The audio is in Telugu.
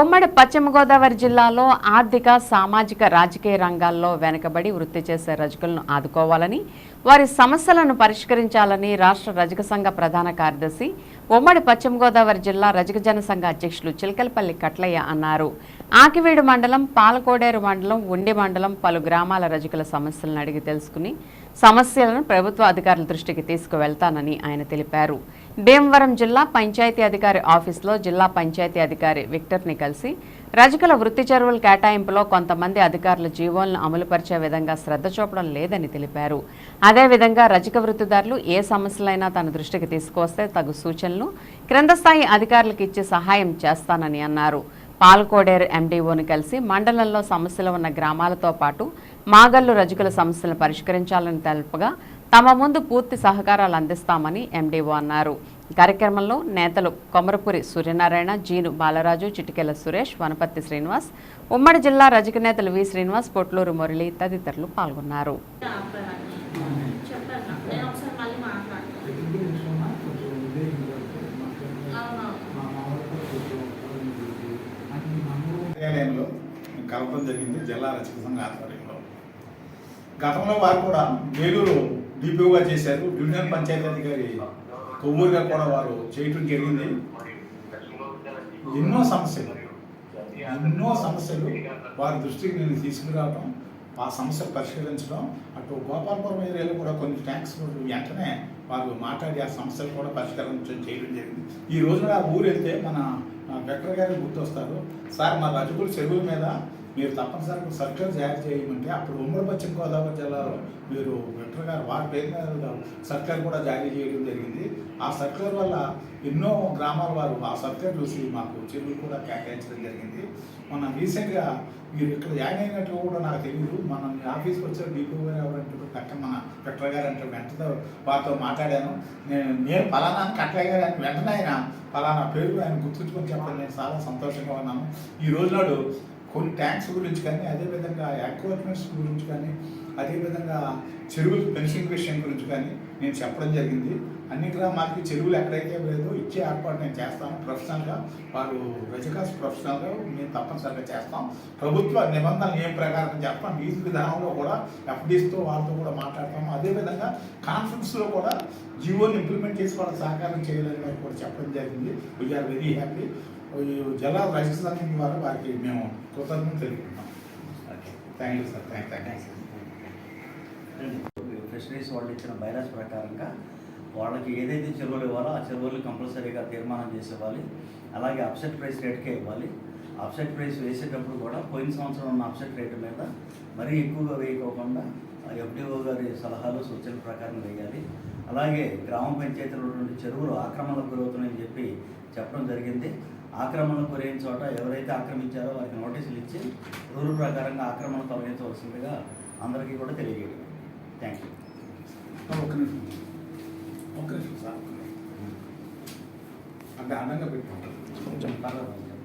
ఉమ్మడి పశ్చిమ గోదావరి జిల్లాలో ఆర్థిక సామాజిక రాజకీయ రంగాల్లో వెనుకబడి వృత్తి చేసే రజకులను ఆదుకోవాలని వారి సమస్యలను పరిష్కరించాలని రాష్ట్ర రజక సంఘ ప్రధాన కార్యదర్శి ఉమ్మడి పశ్చిమ గోదావరి జిల్లా రజక జన సంఘ అధ్యక్షులు చిలకలపల్లి కట్లయ్య అన్నారు. ఆకివీడు మండలం పాలకోడేరు మండలం ఉండి మండలం పలు గ్రామాల రజకుల సమస్యలను అడిగి తెలుసుకుని సమస్యలను ప్రభుత్వ అధికారుల దృష్టికి తీసుకువెళ్తానని ఆయన తెలిపారు. భీమవరం జిల్లా పంచాయతీ అధికారి ఆఫీసులో జిల్లా పంచాయతీ అధికారి విక్టర్ని కలిసి రజకుల వృత్తి చెరువుల కేటాయింపులో కొంతమంది అధికారులు జీవోలను అమలుపరిచే విధంగా శ్రద్ధ చూపడం లేదని తెలిపారు. అదేవిధంగా రజక వృత్తిదారులు ఏ సమస్యలైనా తన దృష్టికి తీసుకువస్తే తగు సూచనలు క్రింద స్థాయి అధికారులకు ఇచ్చి సహాయం చేస్తానని అన్నారు. పాల్కోడేరు ఎండీఓను కలిసి మండలంలో సమస్యలు ఉన్న గ్రామాలతో పాటు మాగల్లు రజకుల సమస్యలను పరిష్కరించాలని తెలుపగా తమ ముందు పూర్తి సహకారాలు అందిస్తామని ఎండీఓ అన్నారు. కార్యక్రమంలో నేతలు కొమరపురి సూర్యనారాయణ జీను బాలరాజు చిటికెల సురేష్ వనపర్తి శ్రీనివాస్ ఉమ్మడి జిల్లా రజక నేతలు వి. శ్రీనివాస్ పొట్లూరు మురళి తదితరులు పాల్గొన్నారు. కలపడం జరిగింది జిల్లా రచక సంఘ ఆధ్వర్యంలో. గతంలో వారు కూడా వేలూరు డిపిఓగా చేశారు. డివిజనల్ పంచాయతీ అధికారి కొవ్వూరుగా కూడా వారు చేయటం జరిగింది. ఎన్నో సమస్యలు. ఎన్నో సమస్యలు వారి దృష్టికి నేను తీసుకురావడం ఆ సమస్య పరిష్కరించడం అటు గోపాలపురం ఏరియాలో కూడా కొన్ని ట్యాంక్స్ వెంటనే వారు మాట్లాడి ఆ సమస్యలు కూడా పరిష్కరించడం చేయడం జరిగింది. ఈ రోజున ఆ ఊరు వెళ్తే మన వెక్టర్ గారు గుర్తొస్తారు. సార్ మా రజకుల చెరువుల మీద మీరు తప్పనిసరిగా సర్కిల్ జారీ చేయమంటే అప్పుడు ఉమ్మడి పశ్చిమ గోదావరి జిల్లాలో మీరు వెక్టర్ గారు వారి పేరు మీద సర్కిల్ కూడా జారీ చేయడం జరిగింది. ఆ సర్కిల్ వల్ల ఎన్నో గ్రామాల వారు ఆ సర్కిల్ చూసి మాకు చెరువులు కూడా కేటాయించడం జరిగింది. మన రీసెంట్గా మీరు ఇక్కడ జాయిన్ అయినట్లు కూడా నాకు తెలియదు. మనం ఆఫీస్కి వచ్చే డీపీ గారు ఎవరంటే కట్ట మన వెక్టర్ గారు అంటే వెంటనే వారితో మాట్లాడాను. నేను నేను ఫలానా కట్టర్ గారు వెంటనే ఆయన ఫలానా పేరు ఆయన గుర్తుంచుకొని చెప్పడం నేను చాలా సంతోషంగా ఉన్నాను. ఈ రోజు కొన్ని ట్యాంక్స్ గురించి కానీ అదేవిధంగా ఎక్వర్మెంట్స్ గురించి కానీ అదేవిధంగా చెరువులు ఫెన్సింగ్ విషయం గురించి కానీ నేను చెప్పడం జరిగింది. అన్ని గ్రామాలకి చెరువులు ఎక్కడైతే లేదో ఇచ్చే ఏర్పాటు నేను చేస్తాను. ప్రొఫెషనల్గా వారు రజకాస్ ప్రొఫెషనల్గా మేము తప్పనిసరిగా చేస్తాం. ప్రభుత్వ నిబంధనలు ఏం ప్రకారం చేస్తాం లీజ్ విధానంలో కూడా ఎఫ్డీస్తో వాళ్ళతో కూడా మాట్లాడతాము అదేవిధంగా కాన్ఫరెన్స్లో కూడా జియోని ఇంప్లిమెంట్ చేసి వాళ్ళకి సహకారం చేయాలని కూడా చెప్పడం జరిగింది. వీఆర్ వెరీ హ్యాపీ ఈ జిల్లా రజక సంఘం ద్వారా వారికి మేము కృతజ్ఞతలు తెలుపుకుంటాం thank you sir thank thank you fisheries వాళ్ళు ఇచ్చిన బైరాస్ ప్రకారంగా వాళ్ళకి ఏదైతే చెరువులు ఇవ్వాలో ఆ చెరువులు కంపల్సరీగా తీర్మానం చేసి ఇవ్వాలి అలాగే అప్సెట్ ప్రైస్ రేట్కే ఇవ్వాలి. అప్సెట్ ప్రైస్ వేసేటప్పుడు కూడా పోయిన సంవత్సరం ఉన్న అప్సెట్ రేటు మీద మరీ ఎక్కువగా వేయకోకుండా ఎఫ్డిఓ గారి సలహాలు సూచనల ప్రకారం వేయాలి. అలాగే గ్రామ పంచాయతీలో ఉన్నటువంటి చెరువులు ఆక్రమణకు గురవుతున్నాయని చెప్పి చెప్పడం జరిగింది. ఆక్రమణకు గురైన చోట ఎవరైతే ఆక్రమించారో వారికి నోటీసులు ఇచ్చి రూల్ ప్రకారంగా ఆక్రమణ తొలగించవలసిందిగా అందరికీ కూడా తెలియజేయడం. థ్యాంక్ యూ நம்ம கனெக்ட் பண்ணுவோம் ஓகே சார் அந்த அனங்க போய் பண்ணுறது கொஞ்சம் பரவாயில்ல